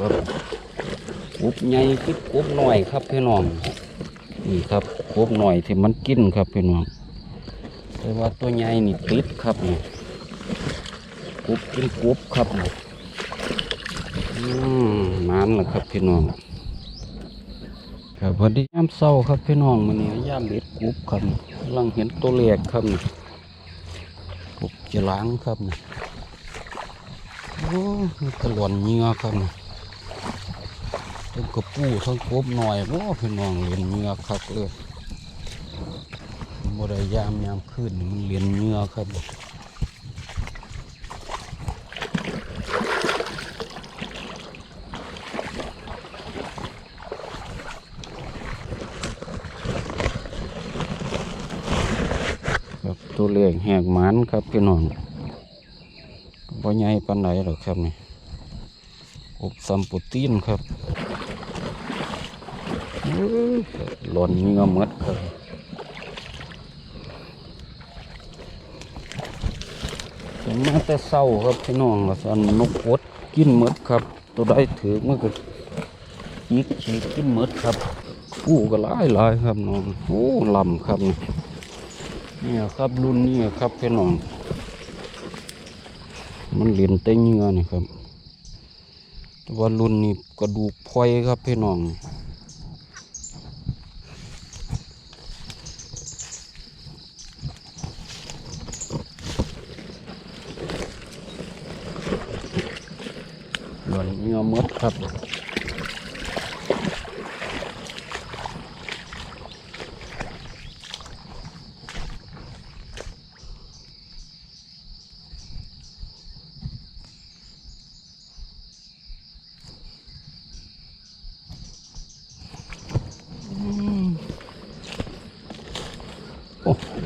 ครับกบใหญ่คือกบหน่อยครับพี่น้องนี่ครับกบหน่อยที่มันกินครับพี่น้องแต่ว่าตัวใหญ่นี่ติดครับนี่กบกินกบครับนี่อืมนานแล้วครับพี่น้องครับพอดียามเศร้าครับพี่น้องมันนี้ยามเบ็ดกบครับกำลังเห็นตัวเล็กครับนี่กบจะล้างครับนี่โอ้มีกระลอนเหงือครับนี่ ทั้งกระปูทั้งกบหน่อยโอ้พี่น้องเลียนเหงือคักเลยบ่ได้ยามยามขึ้นมันเลียนเหงือครับครับตัวเล็กแหกหมันครับพี่น้องบ่ใหญ่ปานไหนหรอกครับนี่อบซัมปรตีนครับ หล่นเหงือหมดครับผมมาแต่เศร้าครับพี่น้องสันนกอดกินหมดครับ ตัวใดถือมันก็ยิกฉีกกินหมดครับกู้ก็หลายหลายครับน้องโอ้ลำครับนี่เนี่ยครับรุ่นนี้ครับพี่น้อง มันเหรียญเต้งเงือนี่ครับแต่ว่ารุ่นนี้กระดูกพลอยครับพี่น้อง หล่อนเงือห มดครับ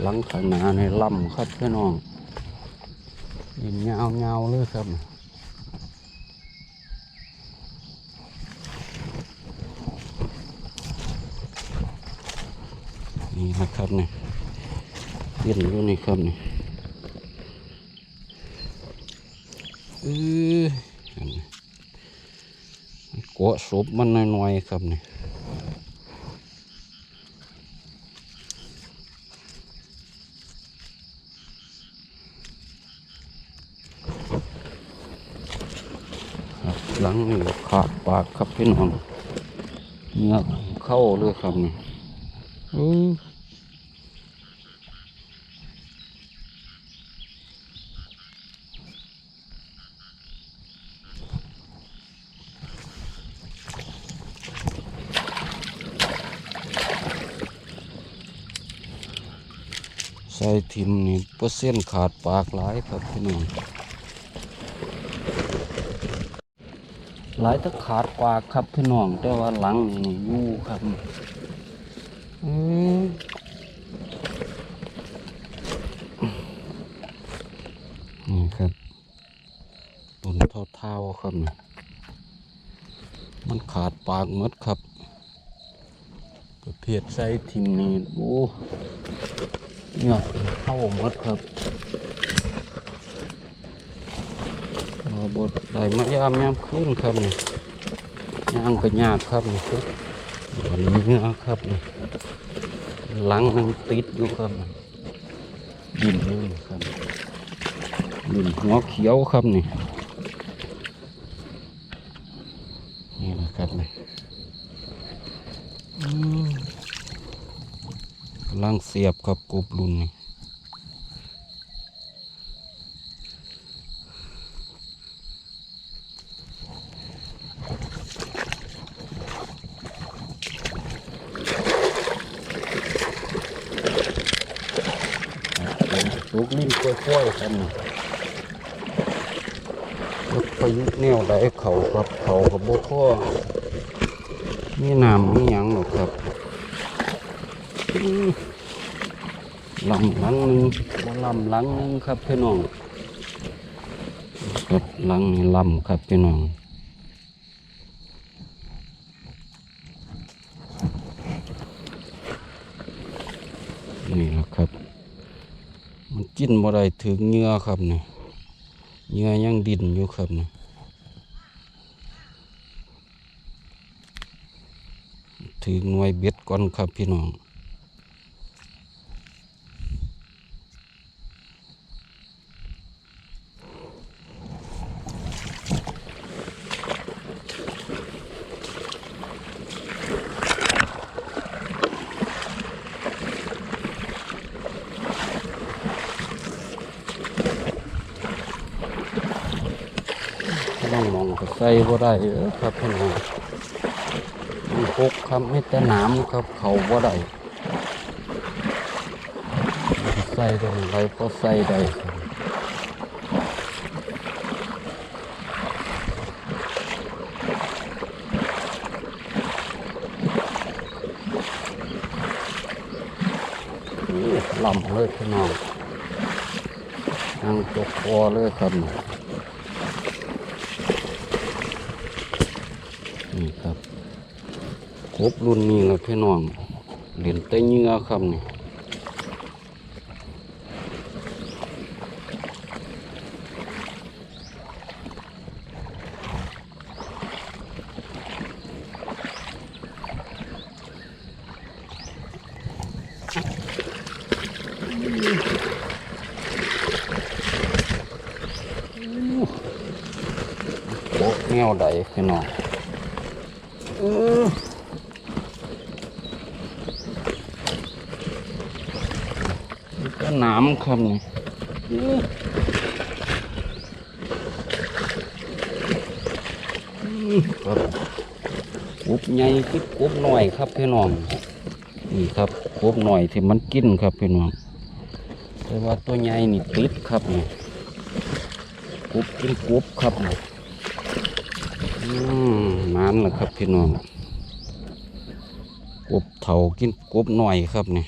หลังขนาในลำครับพี่น้องยินยาวๆเลยครับ นี่นะ ครับนี่เย็นอยู่นี่ครับนี่เอออันนี้กวศพมันน้อยๆครับนี่หลังนี่ขาดปากครับพี่น้องเนื้อเข้าเลยครับนี่อื้อใส่ ทิมนี่เปอร์เซ็นต์ขาดปากหลายครับพี่น้องหลายตะขาดปากครับพี่น้องแต่ว่าหลังนี่อยู่ครับอืมนี่ครับต้นเท่าๆครับนี่มันขาดปากมดครับประเภทไส้ทิมนี่โอ้ เนี่ยเข้าหมดครับเอาบดได้มายามยามขึ้นครับนี่ย่างก็ยากครับนี่ครับวันนี้นะครับนี่หลังมันติดอยู่ครับดินนี่ครับดินหัวเขียวครับนี่นี่นะครับนี่ำลังเสียบครับกบรุ่นนี่ลูกลิ้นกล้วยๆครับนี่รถพายุแนวไหลเขาครับเขากับโบพ่อมีน้ำมีหยังหรอกครับ ลำหลังหนึ่งบ่ลำหลังหนึ่งครับพี่น้องครับหลังนี่ลำครับพี่น้องนี่แหละครับ มันกินบ่ได้ถึงเงื่อครับนี่เงื่อยังดินอยู่ครับนี่ถือหน่วยเบ็ดก่อนครับพี่น้อง พี่น้องมองก็ ใส่บ่ได้เด้อครับพี่น้องมีพกครับไม่แต่น้ำครับ เขาบ่ได้ใส่ได้ไรพอใส่ได้ลำเลยพี่น้องนั่งจกคอเลยครับ นี่ครับครบรุ่นนี้แล้วพี่น้องเหรียญเตเงื่อครับนี่โอ้แนวใดพี่น้อง เออนี่ก็น้ำครับนี่อื้ออื้อครับกบ ใหญ่คือกบหน่อยครับพี่น้องนี่ครับกบหน่อยที่มันกินครับพี่น้องแต่ว่าตัวใหญ่นี่ติดครับนี่กบกินกบครับนี่อืมมันแหละครับพี่น้องกบเถากินกบหน่อยครับนี่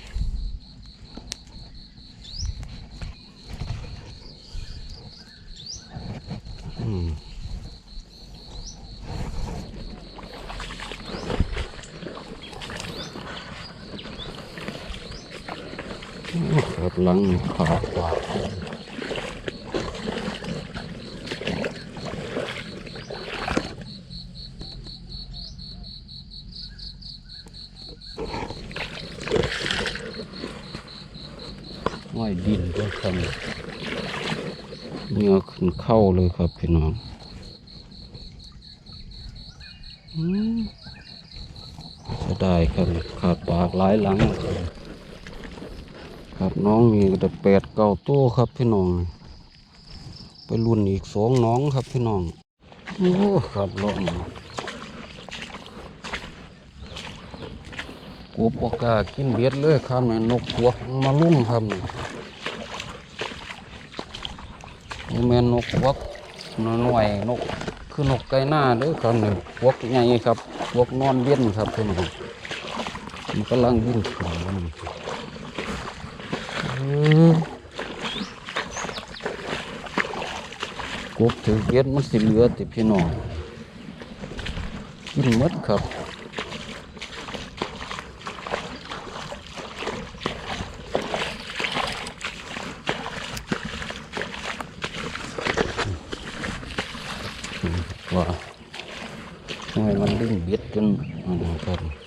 ครับหลังขาดว่าห้อยดินก็ครับเนื้อขึ้นเข้าเลยครับพี่น้องอืมได้ครับขาดปากหลายหลังครับ ครับน้องมีแต่แปดเก้าตัวครับพี่น้อง ไปรุ่นอีกสองน้องครับพี่น้องโอ้ครับรถกูปกากินเบ็ดเลยครับนี่นกพวกมาลุ่มครับนี่นี่แม่นกพวกน้อยนกคือนกไก่หน้าเด้อครับนี่พวกใหญ่ครับพวกนอนเย็นครับพี่น้องมันกำลังวิ่งขึ้นมานี่อืม กบถือเก็ดมันสิเหลือติพี่น้องกินมดครับว่าทำไมมันดึงเบ็ดจนอันนั้นครับ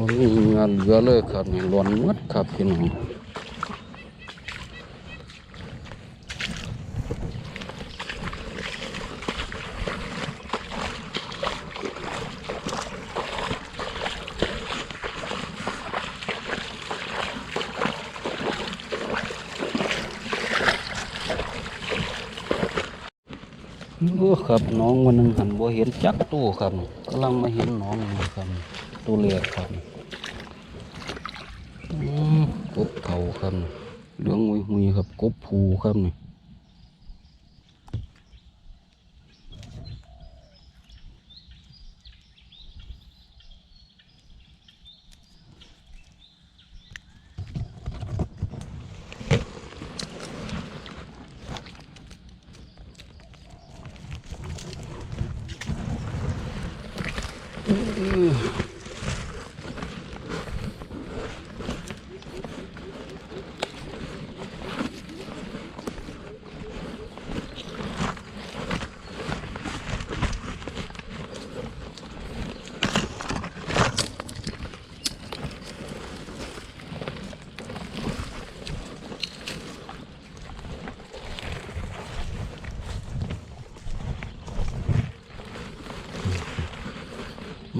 บ่มีเงินเหลือเลยครับนี่ล้นหมดครับพี่น้องโอ้ครับน้องวันหนึงหันบ่เห็นจักตู้ครับกำลังมาเห็นน้องครับตัวเล็กครับอืมกบเขา ครับเหลืองมุยมุยครับกบผูครับนี่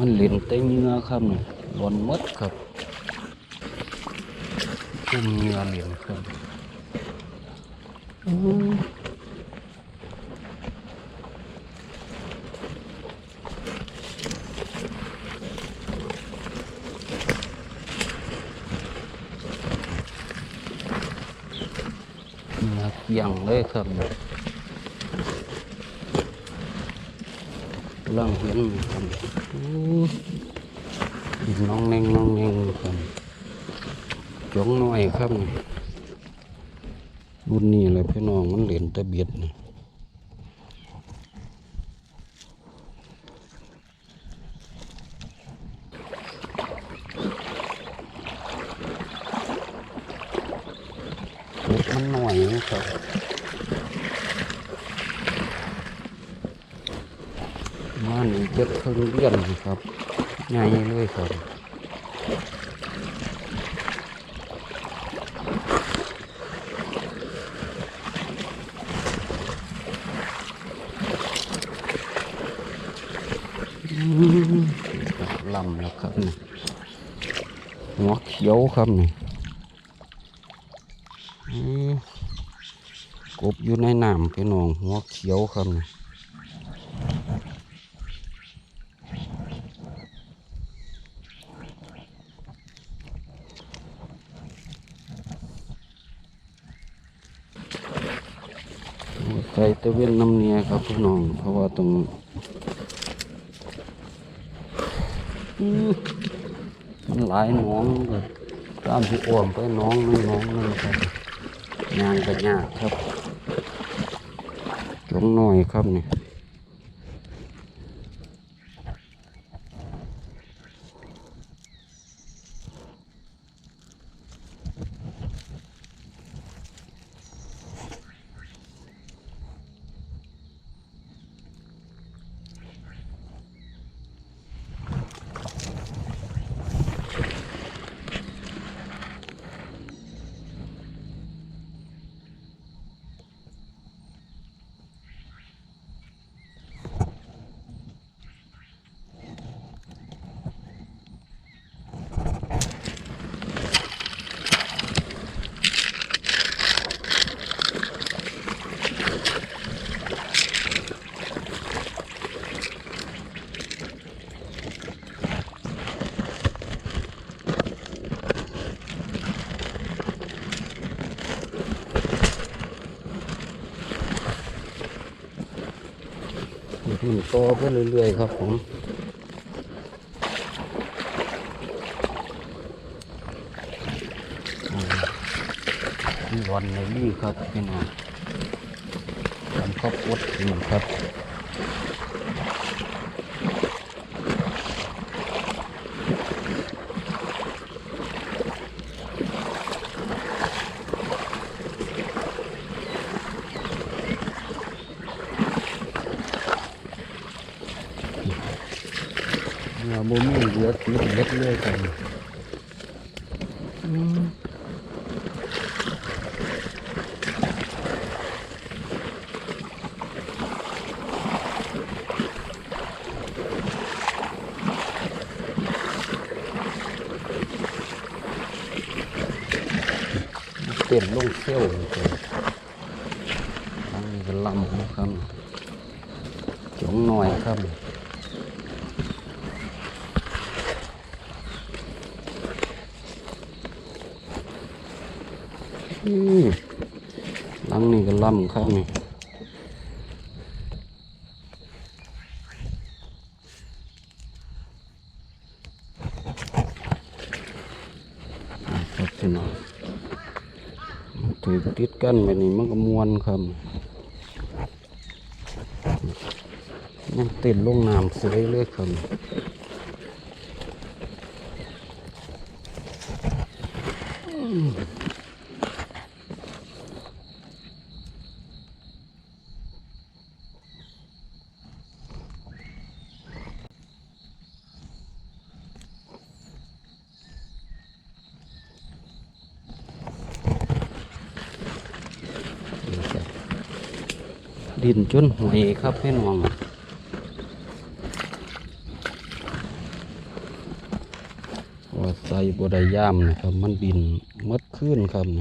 มันเหลินแต่เงือครับนี่หล่นมดครับจุ่มเงือเหลินครับเงือเกี่ยงเลยครับ ล่องเห็นครับน้องเน่งน้องเน่งครับจงน้อยครับรุ่นนี้เลยพี่น้องมันเหรียญตะเบียดนี่เล็กมันหน่อยนะครับ มาหนึ่งเจ็ดเครื่องเรียนครับใหญ่เลยครับอืม ลำแล้วครับนี่หัวเขียวครับนี่กบอยู่ในน้ำพี่น้องหัวเขียวครับนี่ใส่ตะเวนน้ำเนียครับพี่น้อง เพราะว่าตรง มันหลายน้องเลยตามที่อ้วมไปน้องนึงน้องนึงครับยานกันยากครับจงหน่อยครับเนี่ย ขึ้นโตอไปเรื่อยๆครับผมอ่านี่วันในนี่ครับพี่น้องทำข้าวโพดอยู่ครับ เนื้อ บ่มีเหลือติดเล็ดเลยกันอืมเต้น ลังหลังนี่ก็ล่ำครับนี่ครับพี่น้องถือติดกันแบบนี้มันก็มวนครับยังเต้นลงน้ำสวยเลยครับ ดินจนหวยครับพี่น้องว่าใส่บดาย่ามนะครับ มันบินมัดขึ้นครับม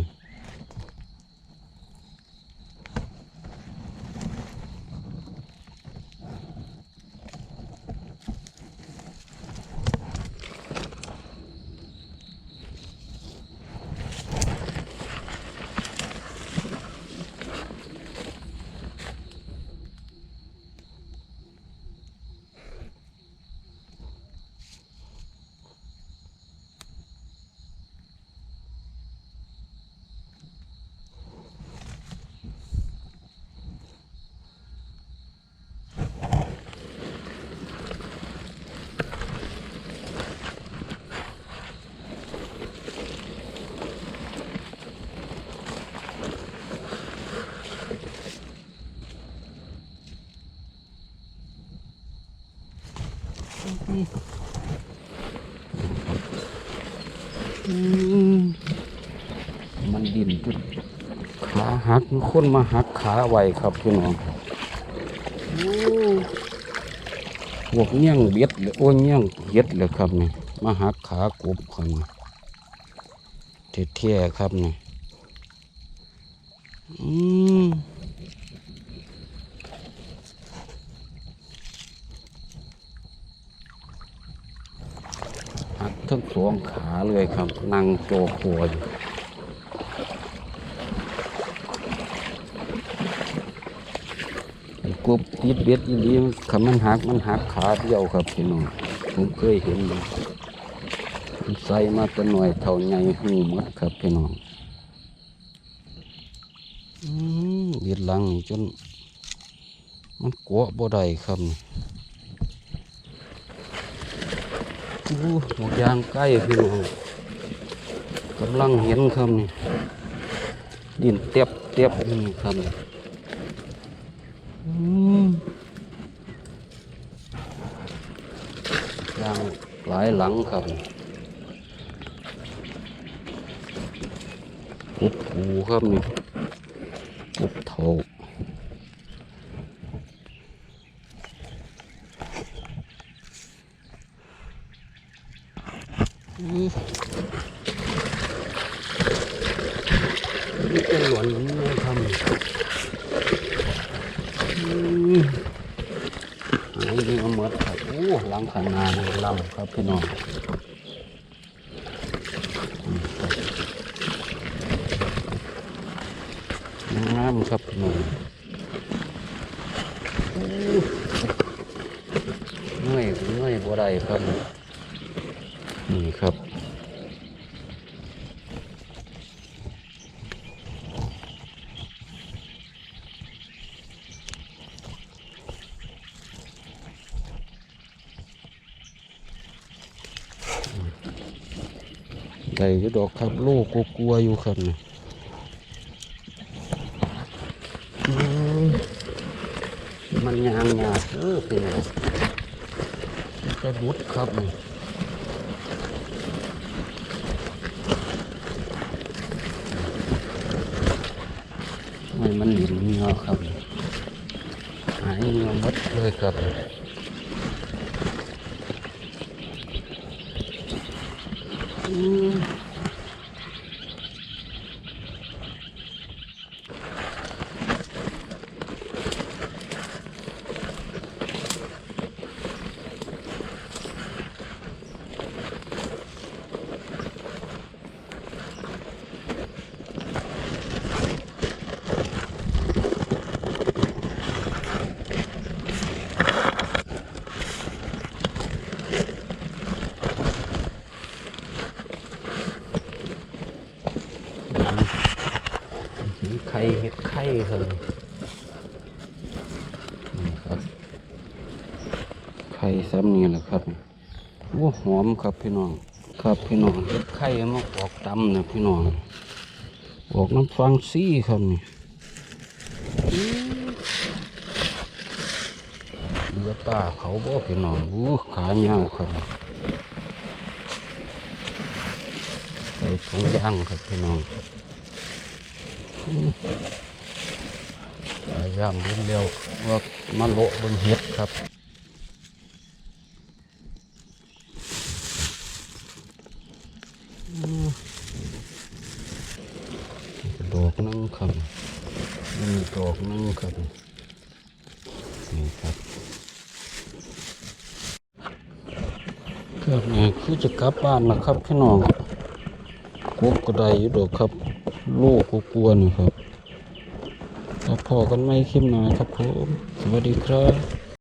มันดินจนขา หักมีคนมาหักขาไว้ครับพี่น้องโอ้พวกเงี้ยงเบ็ดเลยโอ้ยเงี้ยงเฮ็ดเลยครับนี่มาหักขากบครับนี่เท่ๆครับนี่อืมหักทั้งสองขาเลยครับนั่งโจครัวอยู่ไอ้ กบติดเบ็ดอีหลีมันคำมันหักมันหักขาเดียวครับพี่น้องผมเคยเห็นอยู่มันใส่มาแตัวหน่อยเท่าใหญ่หูหมดครับพี่น้องอืมเบียดหลังนี่จน มันกวบ่ได้ครับนี่โอ้หมวกยางใกล้พี่น้องกำลังเห็นครับนี่ดินเตียบเตียบนี่ครับ ยางหลายหลังครับกุบผูครับนี่กุบเถาอืมนี่เป็นหลวนมันไม่ทำอืมหายดีมาหมดครับโอ้หลังขนาดลำครับ พี่น้องน้ำครับพี่น้องเหนื่อยเหนื่อยบ่ได้ครับ นี่ครับ ไก่ดอกครับลูกก็กลัวอยู่ครับนี่มันยางยาเออเป็นกระบุดครับนี่ม่มันหลินเงาครับหายเงาหมดเลยครับอืม มีไข่เห็ดไข่ครับนี่ครับ ไข่ ซ้ำนี่แหละครับโอ้หอมครับพี่น้อง ครับพี่น้องเห็ดไข่มาออกดำนะพี่น้องออกน้ำฟังซี่ครับนี่อื้อเรือป่าเขาบ่พี่น้องอู้ขาเงาวครับใส่ถุงย่างครับพี่น้องอื้อขาย่างเร็วๆว่ามาโละบนเห็ดครับ ดอกหนึงครับนี่ดอกหนึงครับนี่ครับครับนี่คือจะ กลับบ้านนะครับพี่น้องกบกระไดอยู่ดอกครับ ลูกก็กลัวนี่ครับแล้วพอกันไม่คลิปหนาครับผมสวัสดีครับ